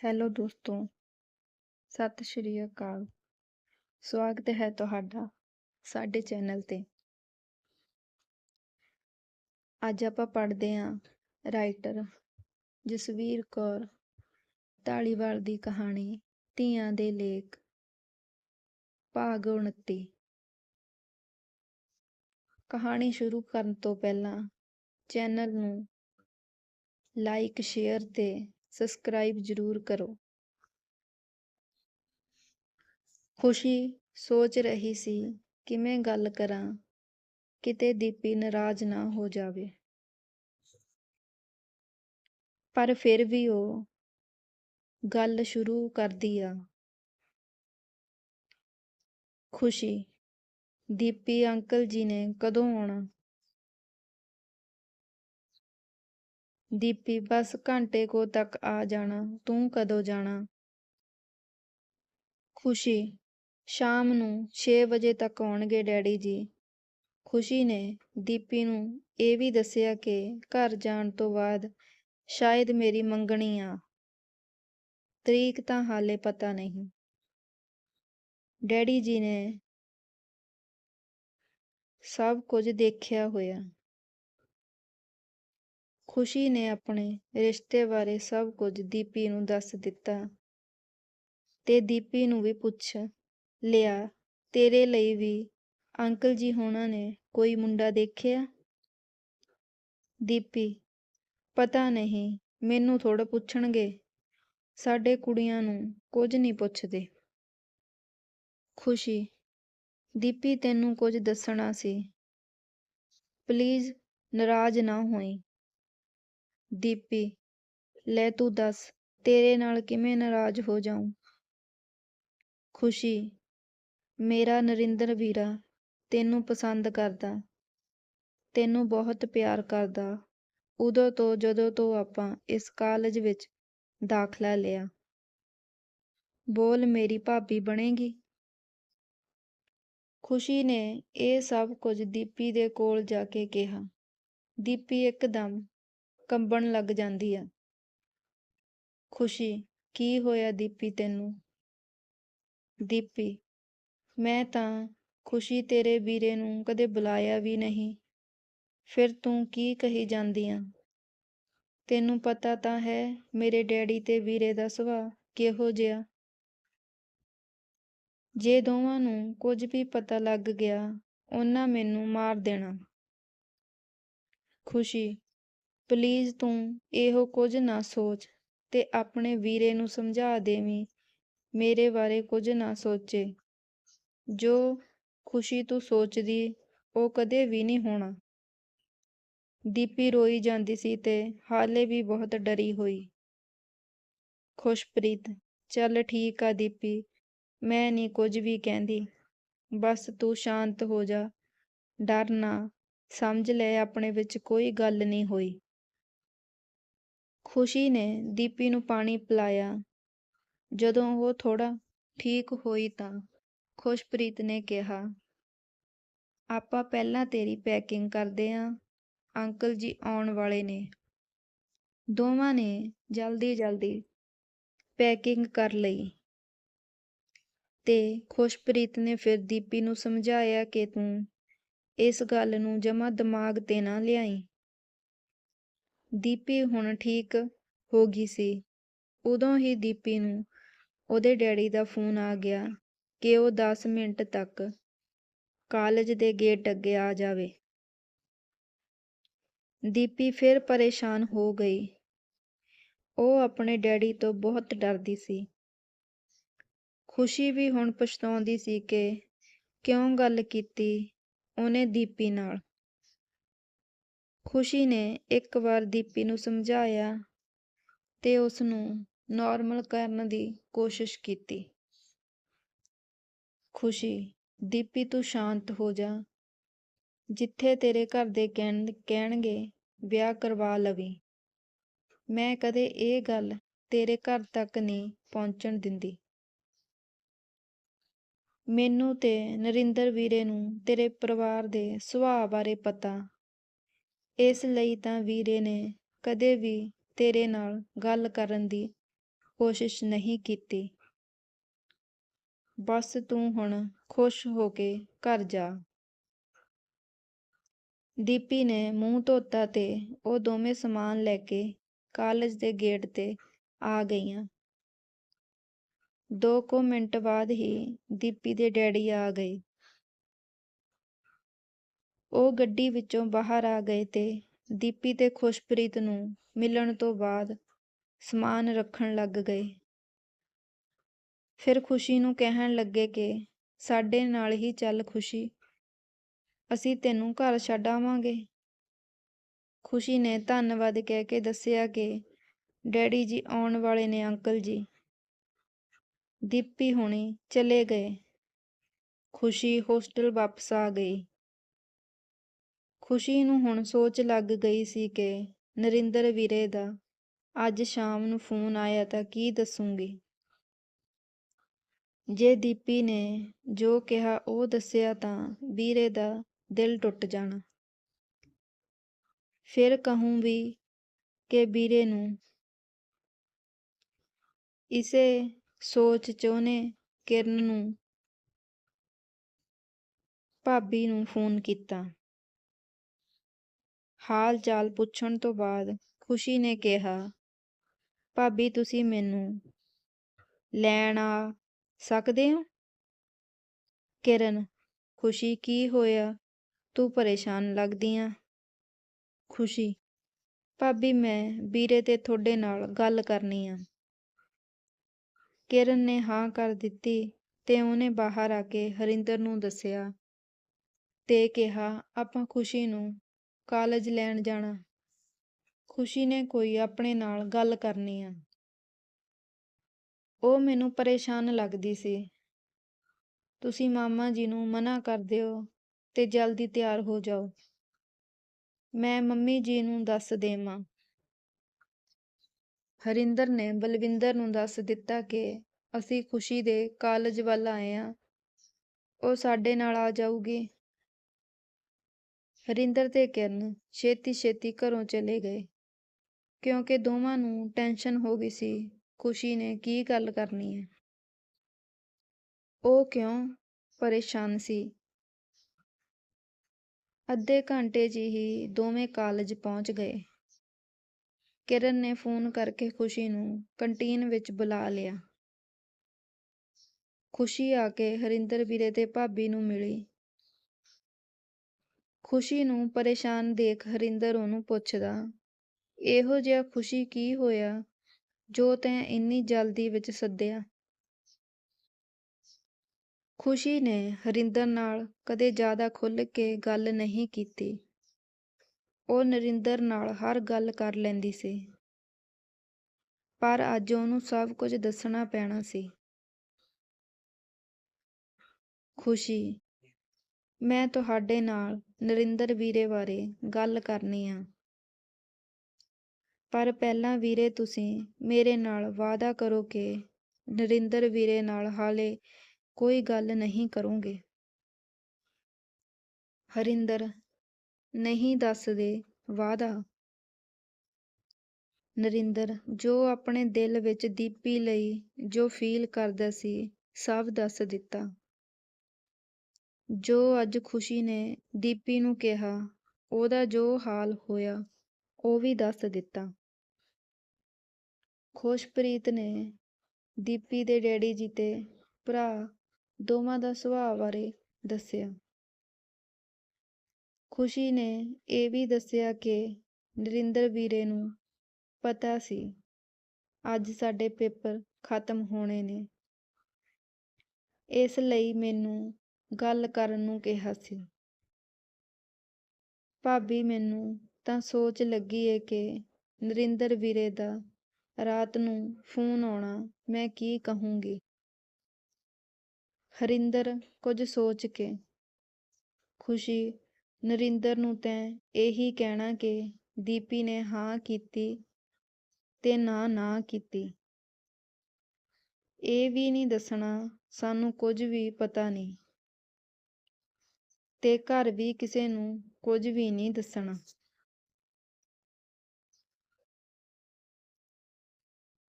Hello ਦੋਸਤੋ, ਸਤਿ ਸ਼੍ਰੀ ਅਕਾਲ। ਸਵਾਗਤ ਹੈ ਤੁਹਾਡਾ ਸਾਡੇ ਚੈਨਲ ਤੇ। ਅੱਜ ਆਪਾਂ ਪੜ੍ਹਦੇ ਹਾਂ ਰਾਈਟਰ ਜਸਵੀਰ ਕੌਰ ਢਾਲੀਵਾਲ ਦੀ ਕਹਾਣੀ ਧੀਆਂ ਦੇ ਲੇਖ, ਭਾਗ 29 ਕਹਾਣੀ ਸ਼ੁਰੂ ਕਰਨ ਤੋਂ ਪਹਿਲਾਂ ਚੈਨਲ ਨੂੰ ਲਾਈਕ ਸ਼ੇਅਰ ਤੇ ਸਬਸਕ੍ਰਾਈਬ ਜ਼ਰੂਰ ਕਰੋ। ਖੁਸ਼ੀ ਸੋਚ ਰਹੀ ਸੀ, ਕਿਵੇਂ ਗੱਲ ਕਰਾਂ? ਕਿਤੇ ਦੀਪੀ ਨਾਰਾਜ਼ ਨਾ ਹੋ ਜਾਵੇ। ਪਰ ਫਿਰ ਵੀ ਉਹ ਗੱਲ ਸ਼ੁਰੂ ਕਰਦੀ ਆ। ਖੁਸ਼ੀ, ਦੀਪੀ ਅੰਕਲ ਜੀ ਨੇ ਕਦੋਂ ਆਉਣਾ? ਦੀਪੀ, ਬਸ ਘੰਟੇ ਕੋ ਤੱਕ ਆ ਜਾਣਾ, ਤੂੰ ਕਦੋਂ ਜਾਣਾ? ਖੁਸ਼ੀ, ਸ਼ਾਮ ਨੂੰ 6 ਵਜੇ ਤੱਕ ਆਉਣਗੇ ਡੈਡੀ ਜੀ। ਖੁਸ਼ੀ ਨੇ ਦੀਪੀ ਨੂੰ ਇਹ ਵੀ ਦੱਸਿਆ ਕਿ ਘਰ ਜਾਣ ਤੋਂ ਬਾਅਦ ਸ਼ਾਇਦ ਮੇਰੀ ਮੰਗਣੀ ਆ। ਤਰੀਕ ਤਾਂ ਹਾਲੇ ਪਤਾ ਨਹੀਂ। ਡੈਡੀ ਜੀ ਨੇ ਸਭ ਕੁਝ ਦੇਖਿਆ ਹੋਇਆ। ਖੁਸ਼ੀ ਨੇ ਆਪਣੇ ਰਿਸ਼ਤੇ ਬਾਰੇ ਸਭ ਕੁਝ ਦੀਪੀ ਨੂੰ ਦੱਸ ਦਿੱਤਾ ਤੇ ਦੀਪੀ ਨੂੰ ਵੀ ਪੁੱਛ ਲਿਆ, ਤੇਰੇ ਲਈ ਵੀ ਅੰਕਲ ਜੀ ਹੋਣਾ ਨੇ ਕੋਈ ਮੁੰਡਾ ਦੇਖਿਆ? ਦੀਪੀ, ਪਤਾ ਨਹੀਂ, ਮੈਨੂੰ ਥੋੜਾ ਪੁੱਛਣਗੇ। ਸਾਡੇ ਕੁੜੀਆਂ ਨੂੰ ਕੁਝ ਨਹੀਂ ਪੁੱਛਦੇ। ਖੁਸ਼ੀ, ਦੀਪੀ, ਤੈਨੂੰ ਕੁਝ ਦੱਸਣਾ ਸੀ। ਪਲੀਜ਼, ਨਾਰਾਜ਼ ਨਾ ਹੋਈ। ਦੀਪੀ, ਲੈ ਤੂੰ ਦੱਸ, ਤੇਰੇ ਨਾਲ ਕਿਵੇਂ ਨਾਰਾਜ਼ ਹੋ ਜਾਊਂ? ਖੁਸ਼ੀ, ਮੇਰਾ ਨਰਿੰਦਰ ਵੀਰਾ, ਤੈਨੂੰ ਪਸੰਦ ਕਰਦਾ, ਤੈਨੂੰ ਬਹੁਤ ਪਿਆਰ ਕਰਦਾ, ਉਦੋਂ ਤੋਂ ਜਦੋਂ ਤੋਂ ਆਪਾਂ ਇਸ ਕਾਲਜ ਵਿੱਚ ਦਾਖਲਾ ਲਿਆ। ਬੋਲ, ਮੇਰੀ ਭਾਬੀ ਬਣੇਗੀ? ਖੁਸ਼ੀ ਨੇ ਇਹ ਸਭ ਕੁਝ ਦੀਪੀ ਦੇ ਕੋਲ ਜਾ ਕੇ ਕਿਹਾ। ਦੀਪੀ ਇੱਕਦਮ ਕੰਬਣ ਲੱਗ ਜਾਂਦੀ ਆ। ਖੁਸ਼ੀ, ਕੀ ਹੋਇਆ ਦੀਪੀ ਤੈਨੂੰ? ਦੀਪੀ, ਮੈਂ ਤਾਂ ਖੁਸ਼ੀ ਤੇਰੇ ਵੀਰੇ ਨੂੰ ਕਦੇ ਬੁਲਾਇਆ ਵੀ ਨਹੀਂ। ਫਿਰ ਤੂੰ ਕੀ ਕਹੀ ਜਾਂਦੀ ਆ? ਤੈਨੂੰ ਪਤਾ ਤਾਂ ਹੈ ਮੇਰੇ ਡੈਡੀ ਤੇ ਵੀਰੇ ਦਾ ਸੁਭਾਅ ਕਿਹੋ ਜਿਹਾ। ਜੇ ਦੋਵਾਂ ਨੂੰ ਕੁਝ ਵੀ ਪਤਾ ਲੱਗ ਗਿਆ, ਉਹਨਾਂ ਮੈਨੂੰ ਮਾਰ ਦੇਣਾ। ਖੁਸ਼ੀ ਪਲੀਜ਼ ਤੂੰ ਇਹੋ ਕੁਝ ਨਾ ਸੋਚ ਤੇ ਆਪਣੇ ਵੀਰੇ ਨੂੰ ਸਮਝਾ ਦੇਵੀਂ, ਮੇਰੇ ਬਾਰੇ ਕੁਝ ਨਾ ਸੋਚੇ। ਜੋ ਖੁਸ਼ੀ ਤੂੰ ਸੋਚਦੀ, ਉਹ ਕਦੇ ਵੀ ਨਹੀਂ ਹੋਣਾ। ਦੀਪੀ ਰੋਈ ਜਾਂਦੀ ਸੀ ਤੇ ਹਾਲੇ ਵੀ ਬਹੁਤ ਡਰੀ ਹੋਈ। ਖੁਸ਼ਪ੍ਰੀਤ, ਚੱਲ ਠੀਕ ਆ ਦੀਪੀ, ਮੈਂ ਨਹੀਂ ਕੁਝ ਵੀ ਕਹਿੰਦੀ, ਬਸ ਤੂੰ ਸ਼ਾਂਤ ਹੋ ਜਾ। ਡਰ ਨਾ, ਸਮਝ ਲੈ ਆਪਣੇ ਵਿੱਚ ਕੋਈ ਗੱਲ ਨਹੀਂ ਹੋਈ। ਖੁਸ਼ੀ ਨੇ ਦੀਪੀ ਨੂੰ ਪਾਣੀ ਪਿਲਾਇਆ। ਜਦੋਂ ਉਹ ਥੋੜਾ ਠੀਕ ਹੋਈ ਤਾਂ ਖੁਸ਼ਪ੍ਰੀਤ ਨੇ ਕਿਹਾ, ਆਪਾਂ ਪਹਿਲਾਂ ਤੇਰੀ ਪੈਕਿੰਗ ਕਰਦੇ ਆਂ, ਅੰਕਲ ਜੀ ਆਉਣ ਵਾਲੇ ਨੇ। ਦੋਵਾਂ ਨੇ ਜਲਦੀ ਜਲਦੀ ਪੈਕਿੰਗ ਕਰ ਲਈ ਤੇ ਖੁਸ਼ਪ੍ਰੀਤ ਨੇ ਫਿਰ ਦੀਪੀ ਨੂੰ ਸਮਝਾਇਆ ਕਿ ਤੂੰ ਇਸ ਗੱਲ ਨੂੰ ਜਮਾ ਦਿਮਾਗ ਤੇ ਨਾ ਲਿਆਈ। ਦੀਪੀ ਹੁਣ ਠੀਕ ਹੋ ਗਈ ਸੀ। ਉਦੋਂ ਹੀ ਦੀਪੀ ਨੂੰ ਉਹਦੇ ਡੈਡੀ ਦਾ ਫੋਨ ਆ ਗਿਆ ਕਿ ਉਹ 10 ਮਿੰਟ ਤੱਕ ਕਾਲਜ ਦੇ ਗੇਟ ਅੱਗੇ ਆ ਜਾਵੇ। ਦੀਪੀ ਫਿਰ ਪਰੇਸ਼ਾਨ ਹੋ ਗਈ। ਉਹ ਆਪਣੇ ਡੈਡੀ ਤੋਂ ਬਹੁਤ ਡਰਦੀ ਸੀ। ਖੁਸ਼ੀ ਵੀ ਹੁਣ ਪਛਤਾਉਂਦੀ ਸੀ ਕਿ ਕਿਉਂ ਗੱਲ ਕੀਤੀ ਉਹਨੇ ਦੀਪੀ ਨਾਲ। ਖੁਸ਼ੀ ਨੇ ਇੱਕ ਵਾਰ ਦੀਪੀ ਨੂੰ ਸਮਝਾਇਆ ਤੇ ਉਸ ਨੂੰ ਨਾਰਮਲ ਕਰਨ ਦੀ ਕੋਸ਼ਿਸ਼ ਕੀਤੀ। ਖੁਸ਼ੀ, ਦੀਪੀ ਤੂੰ ਸ਼ਾਂਤ ਹੋ ਜਾ। ਜਿੱਥੇ ਤੇਰੇ ਘਰ ਦੇ ਕਹਿਣ, ਕਹਿਣਗੇ, ਵਿਆਹ ਕਰਵਾ ਲਵੀ। ਮੈਂ ਕਦੇ ਇਹ ਗੱਲ ਤੇਰੇ ਘਰ ਤੱਕ ਨਹੀਂ ਪਹੁੰਚਣ ਦਿੰਦੀ। ਮੈਨੂੰ ਤੇ ਨਰਿੰਦਰ ਵੀਰੇ ਨੂੰ ਤੇਰੇ ਪਰਿਵਾਰ ਦੇ ਸੁਭਾਅ ਬਾਰੇ ਪਤਾ ਇਸ ਲਈ ਤਾਂ ਵੀਰੇ ਨੇ ਕਦੇ ਵੀ ਤੇਰੇ ਨਾਲ ਗੱਲ ਕਰਨ ਦੀ ਕੋਸ਼ਿਸ਼ ਨਹੀਂ ਕੀਤੀ। ਬਸ ਤੂੰ ਹੁਣ ਖੁਸ਼ ਹੋ ਕੇ ਘਰ ਜਾ। ਦੀਪੀ ਨੇ ਮੂੰਹ ਧੋਤਾ ਤੇ ਉਹ ਦੋਵੇਂ ਸਮਾਨ ਲੈ ਕੇ ਕਾਲਜ ਦੇ ਗੇਟ ਤੇ ਆ ਗਈਆਂ। ਦੋ ਕੁ ਮਿੰਟ ਬਾਅਦ ਹੀ ਦੀਪੀ ਦੇ ਡੈਡੀ ਆ ਗਏ। ਉਹ ਗੱਡੀ ਵਿੱਚੋਂ ਬਾਹਰ ਆ ਗਏ ਤੇ ਦੀਪੀ ਤੇ ਖੁਸ਼ਪ੍ਰੀਤ ਨੂੰ ਮਿਲਣ ਤੋਂ ਬਾਅਦ ਸਮਾਨ ਰੱਖਣ ਲੱਗ ਗਏ। ਫਿਰ ਖੁਸ਼ੀ ਨੂੰ ਕਹਿਣ ਲੱਗੇ ਕਿ ਸਾਡੇ ਨਾਲ ਹੀ ਚੱਲ ਖੁਸ਼ੀ, ਅਸੀਂ ਤੈਨੂੰ ਘਰ ਛੱਡ ਆਵਾਂਗੇ। ਖੁਸ਼ੀ ਨੇ ਧੰਨਵਾਦ ਕਹਿ ਕੇ ਦੱਸਿਆ ਕਿ ਡੈਡੀ ਜੀ ਆਉਣ ਵਾਲੇ ਨੇ ਅੰਕਲ ਜੀ। ਦੀਪੀ ਹੁਣੀ ਚਲੇ ਗਏ। ਖੁਸ਼ੀ ਹੋਸਟਲ ਵਾਪਸ ਆ ਗਈ। ਖੁਸ਼ੀ ਨੂੰ ਹੁਣ ਸੋਚ ਲੱਗ ਗਈ ਸੀ ਕਿ ਨਰਿੰਦਰ ਵੀਰੇ ਦਾ ਅੱਜ ਸ਼ਾਮ ਨੂੰ ਫੋਨ ਆਇਆ ਤਾਂ ਕੀ ਦੱਸੂਗੀ? ਜੇ ਦੀਪੀ ਨੇ ਜੋ ਕਿਹਾ ਉਹ ਦੱਸਿਆ ਤਾਂ ਵੀਰੇ ਦਾ ਦਿਲ ਟੁੱਟ ਜਾਣਾ। ਫਿਰ ਕਹੂੰ ਵੀ ਕਿ ਵੀਰੇ ਨੂੰ ਇਸੇ ਸੋਚ ਚ ਉਹਨੇ ਕਿਰਨ ਨੂੰ ਭਾਬੀ ਨੂੰ ਫੋਨ ਕੀਤਾ। ਹਾਲ ਚਾਲ ਪੁੱਛਣ ਤੋਂ ਬਾਅਦ ਖੁਸ਼ੀ ਨੇ ਕਿਹਾ, ਭਾਬੀ, ਤੁਸੀਂ ਮੈਨੂੰ ਲੈਣ ਆ ਸਕਦੇ ਹੋ? ਕਿਰਨ, ਖੁਸ਼ੀ ਕੀ ਹੋਇਆ? ਤੂੰ ਪਰੇਸ਼ਾਨ ਲੱਗਦੀ ਆ? ਖੁਸ਼ੀ? ਭਾਬੀ, ਮੈਂ ਵੀਰੇ ਤੇ ਤੁਹਾਡੇ ਨਾਲ ਗੱਲ ਕਰਨੀ ਆ। ਕਿਰਨ ਨੇ ਹਾਂ ਕਰ ਦਿੱਤੀ ਤੇ ਉਹਨੇ ਬਾਹਰ ਆ ਕੇ ਹਰਿੰਦਰ ਨੂੰ ਦੱਸਿਆ ਤੇ ਕਿਹਾ, ਆਪਾਂ ਖੁਸ਼ੀ ਨੂੰ ਕਾਲਜ ਲੈਣ ਜਾਣਾ। ਖੁਸ਼ੀ ਨੇ ਕੋਈ ਆਪਣੇ ਨਾਲ ਗੱਲ ਕਰਨੀ ਆ। ਉਹ ਮੈਨੂੰ ਪਰੇਸ਼ਾਨ ਲੱਗਦੀ ਸੀ। ਤੁਸੀਂ ਮਾਮਾ ਜੀ ਨੂੰ ਮਨਾ ਕਰ ਦਿਓ ਤੇ ਜਲਦੀ ਤਿਆਰ ਹੋ ਜਾਓ। ਮੈਂ ਮੰਮੀ ਜੀ ਨੂੰ ਦੱਸ ਦੇਵਾਂ। ਹਰਿੰਦਰ ਨੇ ਬਲਵਿੰਦਰ ਨੂੰ ਦੱਸ ਦਿੱਤਾ ਕਿ ਅਸੀਂ ਖੁਸ਼ੀ ਦੇ ਕਾਲਜ ਵੱਲ ਆਏ ਆ। ਉਹ ਸਾਡੇ ਨਾਲ ਆ ਜਾਊਗੀ। ਹਰਿੰਦਰ ਤੇ ਕਿਰਨ ਛੇਤੀ ਛੇਤੀ ਘਰੋਂ ਚਲੇ ਗਏ। ਕਿਉਂਕਿ ਦੋਵਾਂ ਨੂੰ ਟੈਨਸ਼ਨ ਹੋ ਗਈ ਸੀ, ਖੁਸ਼ੀ ਨੇ ਕੀ ਗੱਲ ਕਰਨੀ ਹੈ। ਉਹ ਕਿਉਂ ਪਰੇਸ਼ਾਨ ਸੀ? ਅੱਧੇ ਘੰਟੇ 'ਚ ਹੀ ਦੋਵੇਂ ਕਾਲਜ ਪਹੁੰਚ ਗਏ। ਕਿਰਨ ਨੇ ਫੋਨ ਕਰਕੇ ਖੁਸ਼ੀ ਨੂੰ ਕੰਟੀਨ ਵਿੱਚ ਬੁਲਾ ਲਿਆ। ਖੁਸ਼ੀ ਆ ਕੇ ਹਰਿੰਦਰ ਵੀਰੇ ਤੇ ਭਾਬੀ ਨੂੰ ਮਿਲੀ। ਖੁਸ਼ੀ ਨੂੰ ਪਰੇਸ਼ਾਨ ਦੇਖ ਹਰਿੰਦਰ ਉਹਨੂੰ ਪੁੱਛਦਾ, ਇਹੋ ਜਿਹਾ ਖੁਸ਼ੀ ਕੀ ਹੋਇਆ? ਜੋ ਤੈਂ ਇੰਨੀ ਜਲਦੀ ਵਿੱਚ ਸੱਦਿਆ? ਖੁਸ਼ੀ ਨੇ ਹਰਿੰਦਰ ਨਾਲ ਕਦੇ ਜ਼ਿਆਦਾ ਖੁੱਲ੍ਹ ਕੇ ਗੱਲ ਨਹੀਂ ਕੀਤੀ। ਉਹ ਨਰਿੰਦਰ ਨਾਲ ਹਰ ਗੱਲ ਕਰ ਲੈਂਦੀ ਸੀ। ਪਰ ਅੱਜ ਉਹਨੂੰ ਸਭ ਕੁਝ ਦੱਸਣਾ ਪੈਣਾ ਸੀ। ਖੁਸ਼ੀ, ਮੈਂ ਤੁਹਾਡੇ ਨਾਲ ਨਰਿੰਦਰ ਵੀਰੇ ਬਾਰੇ ਗੱਲ ਕਰਨੀ ਆ। ਪਰ ਪਹਿਲਾਂ ਵੀਰੇ ਤੁਸੀਂ ਮੇਰੇ ਨਾਲ ਵਾਅਦਾ ਕਰੋ ਕਿ ਨਰਿੰਦਰ ਵੀਰੇ ਨਾਲ ਹਾਲੇ ਕੋਈ ਗੱਲ ਨਹੀਂ ਕਰੋਗੇ। ਹਰਿੰਦਰ ਨਹੀਂ ਦੱਸਦੇ ਵਾਅਦਾ। ਨਰਿੰਦਰ ਜੋ ਆਪਣੇ ਦਿਲ ਵਿੱਚ ਦੀਪੀ ਲਈ ਜੋ ਫੀਲ ਕਰਦਾ ਸੀ ਸਭ ਦੱਸ ਦਿੱਤਾ। ਜੋ ਅੱਜ ਖੁਸ਼ੀ ਨੇ ਦੀਪੀ ਨੂੰ ਕਿਹਾ, ਉਹਦਾ ਜੋ ਹਾਲ ਹੋਇਆ, ਉਹ ਵੀ ਦੱਸ ਦਿੱਤਾ। ਖੁਸ਼ਪ੍ਰੀਤ ਨੇ ਦੀਪੀ ਦੇ ਡੈਡੀ ਜੀ ਤੇ ਭਰਾ ਦੋਵਾਂ ਦਾ ਸੁਭਾਅ ਬਾਰੇ ਦੱਸਿਆ। ਖੁਸ਼ੀ ਨੇ ਇਹ ਵੀ ਦੱਸਿਆ ਕਿ ਨਰਿੰਦਰ ਵੀਰੇ ਨੂੰ ਪਤਾ ਸੀ, ਅੱਜ ਸਾਡੇ ਪੇਪਰ ਖਤਮ ਹੋਣੇ ਨੇ। ਇਸ ਲਈ ਮੈਨੂੰ ਗੱਲ ਕਰਨ ਨੂੰ ਕਿਹਾ ਸੀ। ਭਾਬੀ ਮੈਨੂੰ ਤਾਂ ਸੋਚ ਲੱਗੀ ਏ ਕਿ ਨਰਿੰਦਰ ਵੀਰੇ ਦਾ ਰਾਤ ਨੂੰ ਫੋਨ ਆਉਣਾ ਮੈਂ ਕੀ ਕਹੂੰਗੀ। ਹਰਿੰਦਰ ਕੁਝ ਸੋਚ ਕੇ ਖੁਸ਼ੀ, ਨਰਿੰਦਰ ਨੂੰ ਤੈਂ ਇਹੀ ਕਹਿਣਾ ਕਿ ਦੀਪੀ ਨੇ ਹਾਂ ਕੀਤੀ ਤੇ ਨਾ ਨਾ ਕੀਤੀ। ਇਹ ਵੀ ਨਹੀਂ ਦੱਸਣਾ, ਸਾਨੂੰ ਕੁਝ ਵੀ ਪਤਾ ਨਹੀਂ। ਤੇ ਘਰ ਵੀ ਕਿਸੇ ਨੂੰ ਕੁਝ ਵੀ ਨਹੀਂ ਦੱਸਣਾ।